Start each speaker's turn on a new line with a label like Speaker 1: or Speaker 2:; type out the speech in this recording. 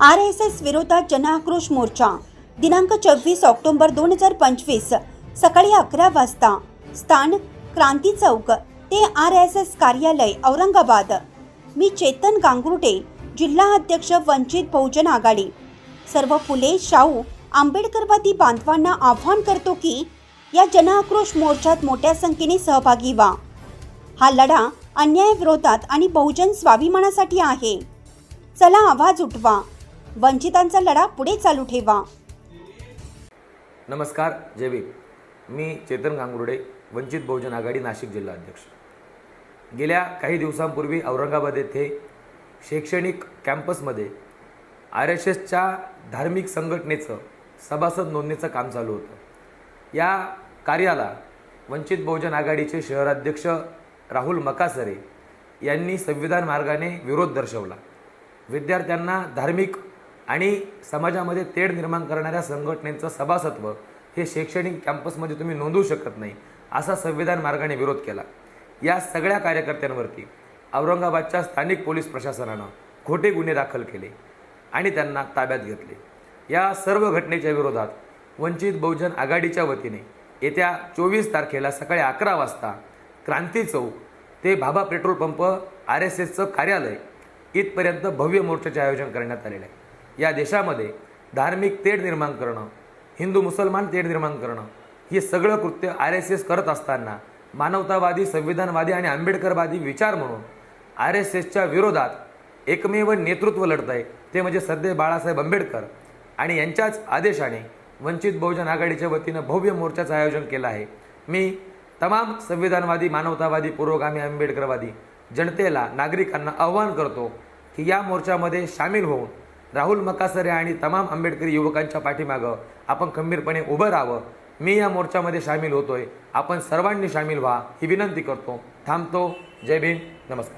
Speaker 1: R S S विरोधात जनआक्रोश मोर्चा. दिनांक चोवीस ऑक्टोबर दोन हजार पंचवीस सकाळी अकरा वाजता. स्थान क्रांती चौक ते आर एस एस कार्यालय औरंगाबाद. मी चेतन गांगुर्डे जिल्हा अध्यक्ष वंचित बहुजन आघाडी. सर्व फुले शाहू आंबेडकरवादी बांधवांना आव्हान करतो की या जनआक्रोश मोर्चात मोठ्या संख्येने सहभागी व्हा. हा लढा अन्यायाविरोधात आणि बहुजन स्वाभिमानासाठी आहे. चला आवाज उठवा. वंचितांचा लढा पुढे चालू ठेवा.
Speaker 2: नमस्कार जयवीर मी चेतन गांगुर्डे वंचित बहुजन आघाडी नाशिक जिल्हा अध्यक्ष. गेल्या काही दिवसांपूर्वी औरंगाबाद येथे शैक्षणिक कॅम्पसमध्ये आर एस एसच्या धार्मिक संघटनेचं सभासद नोंदणीचं काम चालू होतं. या कार्याला वंचित बहुजन आघाडीचे शहराध्यक्ष राहुल मकासरे यांनी संविधान मार्गाने विरोध दर्शवला. विद्यार्थ्यांना धार्मिक आणि समाजामध्ये तेढ निर्माण करणाऱ्या संघटनेचं सभासत्व हे शैक्षणिक कॅम्पसमध्ये तुम्ही नोंदवू शकत नाही असा संविधान मार्गाने विरोध केला. या सगळ्या कार्यकर्त्यांवरती औरंगाबादच्या स्थानिक पोलीस प्रशासनानं खोटे गुन्हे दाखल केले आणि त्यांना ताब्यात घेतले. या सर्व घटनेच्या विरोधात वंचित बहुजन आघाडीच्या वतीने येत्या चोवीस तारखेला सकाळी अकरा वाजता क्रांती चौक ते Bhabha petrol pump R S एसचं कार्यालय इथपर्यंत भव्य मोर्चाचे आयोजन करण्यात आलेले आहे. या देशामध्ये धार्मिक तेढ निर्माण करणं हिंदू मुसलमान तेढ निर्माण करणं हे सगळं कृत्य आर एस एस करत असताना मानवतावादी संविधानवादी आणि आंबेडकरवादी विचार म्हणून आर एस एसच्या विरोधात एकमेव नेतृत्व लढत आहे ते म्हणजे सध्या बाळासाहेब आंबेडकर आणि यांच्याच आदेशाने वंचित बहुजन आघाडीच्या वतीनं भव्य मोर्चाचं आयोजन केलं आहे. मी तमाम संविधानवादी मानवतावादी पुरोगामी आंबेडकरवादी जनतेला नागरिकांना आव्हान करतो की या मोर्चामध्ये सामील होऊन राहुल मकासरे आणि तमाम आंबेडकरी युवकांच्या पाठीमागं आपण खंबीरपणे उभं राहावं. मी या मोर्चामध्ये सामील होतोय. आपण सर्वांनी सामील व्हा ही विनंती करतो. थांबतो. जय भीम. नमस्कार.